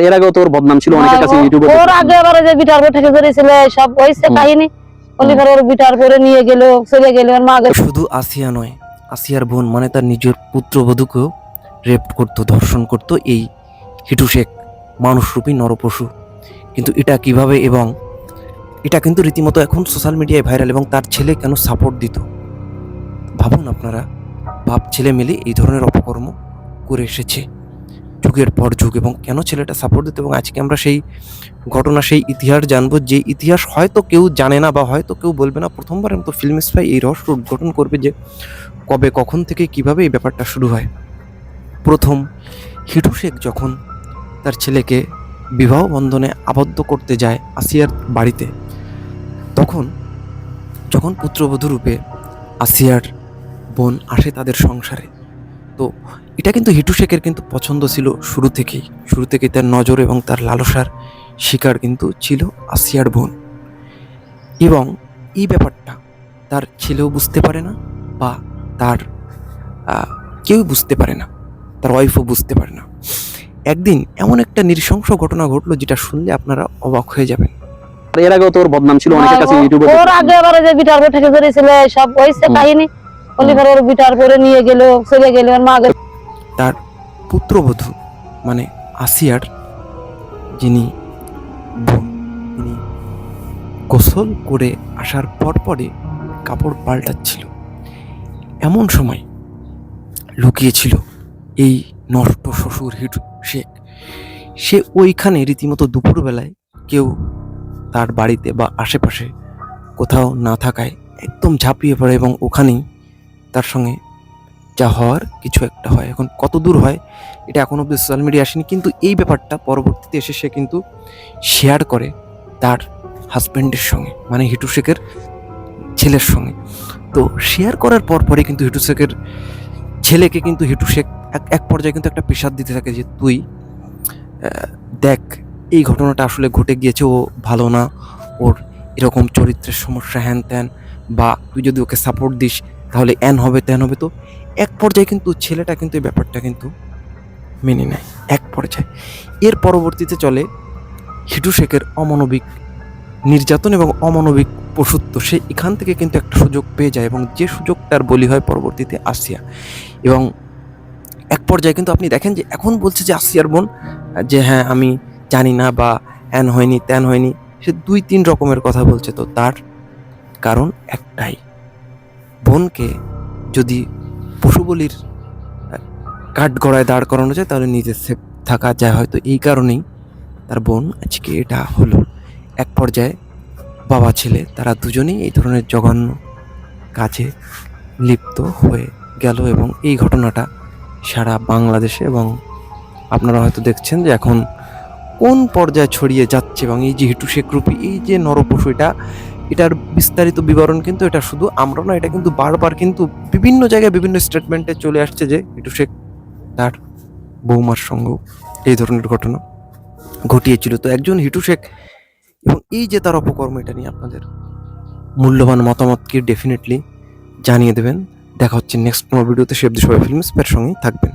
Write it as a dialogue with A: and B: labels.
A: এর আগেও তোর বদনাম ছিল অনেকের কাছে ইউটিউবে
B: ওর আগে আবার যে পর থেকে ধরেছিল সব
A: হুম।
B: কাহিনী। অলিভার ওর বিটার করে নিয়ে গেল চলে গেল ওর মা
C: শুধু আসিয়া নয় আসিয়ার বোন মানে তার নিজের পুত্রবধূকেও রেপ করতো ধর্ষণ করতো এই হিটু শেখ মানুষরূপী নরপশু। কিন্তু এটা কীভাবে এবং এটা কিন্তু রীতিমতো এখন সোশ্যাল মিডিয়ায় ভাইরাল এবং তার ছেলে কেন সাপোর্ট দিত? ভাবুন আপনারা বাপ ছেলে মিলে এই ধরনের অপকর্ম করে এসেছে। যুগের পর যুগ এবং কেন ছেলেটা সাপোর্ট দিত এবং আজকে আমরা সেই ঘটনা, সেই ইতিহাস জানব যে ইতিহাস হয়তো কেউ জানে না বা হয়তো কেউ বলবে না। প্রথমবারের মতো ফিল্ম স্পাই এই রহস্য উদ্ঘাটন করবে যে কবে, কখন থেকে, কীভাবে এই ব্যাপারটা শুরু হয়। প্রথম হিটু শেখ যখন তার ছেলেকে বিবাহ বন্ধনে আবদ্ধ করতে যায় আসিয়ার বাড়িতে, তখন যখন পুত্রবধূ রূপে আসিয়ার বোন আসে তাদের সংসারে তো এটা কিন্তু হিটু শেখের কিন্তু পছন্দ ছিল শুরু থেকেই। শুরু থেকেই তার নজর এবং তার লালসার শিকার কিন্তু ছিল আসিয়ার বোন। এবং এই ব্যাপারটা তার ছেলেও বুঝতে পারে না বা তার আহ, কেউ বুঝতে পারে না। তার ওয়াইফও বুঝতে পারে না। একদিন এমন একটা নৃশংস ঘটনা ঘটলো যেটা শুনলে আপনারা অবাক হয়ে যাবেন।
A: এর আগেও তোর বদনাম ছিল অনেকের কাছে ইউটিউবে
B: ওর আগে আবার যে বিটার থেকে ধরেছিল সব
A: হুম।
B: কাহিনী। অলিভার ওর বিটার করে নিয়ে গেল চলে গেল মা
C: তার পুত্রবধূ মানে আসিয়ার যিনি তিনি গোসল করে আসার পরপরই কাপড় পাল্টাচ্ছিল। এমন সময় লুকিয়েছিল এই নষ্ট শ্বশুর হিট শেখ সে ওইখানে রীতিমতো দুপুরবেলায় কেউ তার বাড়িতে বা আশেপাশে কোথাও না থাকায় একদম ঝাঁপিয়ে পড়ে এবং ওখানেই তার সঙ্গে যা হওয়ার কিছু একটা হয়। এখন কত দূর হয়, এটা এখন অব্দি সোশ্যাল মিডিয়া আসেনি। কিন্তু এই ব্যাপারটা পরবর্তীতে এসে সে কিন্তু শেয়ার করে তার হাজব্যান্ডের সঙ্গে মানে হিটু শেখের ছেলের সঙ্গে। তো শেয়ার করার পর পরে কিন্তু হিটু শেখের ছেলেকে কিন্তু হিটু শেখ এক এক পর্যায়ে কিন্তু একটা পেশাদ দিতে থাকে যে, তুই দেখ, এই ঘটনাটা আসলে ঘটে গিয়েছে, ও ভালো না, ওর এরকম চরিত্রের সমস্যা হ্যান ত্যান, বা তুই যদি ওকে সাপোর্ট দিস তাহলে এন হবে ত্যান হবে তো? এক পর্যায়ে কিন্তু ছেলেটা কিন্তু এই ব্যাপারটা কিন্তু মেনে নেয়। এক পর্যায়ে। এর পরবর্তীতে চলে হিটু শেখের অমানবিক নির্যাতন এবং অমানবিক পশুত্ব সে এখান থেকে কিন্তু একটা সুযোগ পেয়ে যায় এবং যে সুযোগটার বলি হয় পরবর্তীতে আসিয়া। এবং এক পর্যায়ে কিন্তু আপনি দেখেন যে এখন বলছে যে আসিয়ার বোন, যে হ্যাঁ আমি জানি না বা এন হয়নি ত্যান হয়নি। সে দুই, তিন রকমের কথা বলছে তো। তার কারণ একটাই। বোনকে যদি পশু বলির কাঠ গড়ায় দাঁড় করানো যায়, তাহলে নিজে সেফ থাকা যায়। হয়তো এই কারণেই তার বোন আজকে এটা হলো। এক পর্যায়ে বাবা, ছেলে, তারা দুজনেই এই ধরনের জঘন্য কাজে লিপ্ত হয়ে গেল এবং এই ঘটনাটা সারা বাংলাদেশে এবং আপনারা হয়তো দেখছেন যে এখন কোন পর্যায়ে ছড়িয়ে যাচ্ছে এবং এই যে হিটু শেখ রূপী, এই যে নরপশু, এটা এটার বিস্তারিত বিবরণ কিন্তু এটা শুধু আমরা না, এটা কিন্তু বারবার কিন্তু বিভিন্ন জায়গায় বিভিন্ন স্টেটমেন্টে চলে আসছে যে হিটু শেখ তার বৌমার সঙ্গেও এই ধরনের ঘটনা ঘটিয়েছিল। তো একজন হিটু শেখ এবং এই যে তার অপকর্ম, এটা নিয়ে আপনাদের মূল্যবান মতামতকে ডেফিনেটলি জানিয়ে দেবেন। দেখা হচ্ছে নেক্সট কোনো ভিডিওতে সেফ সবাই ফিল্মস সঙ্গেই থাকবেন।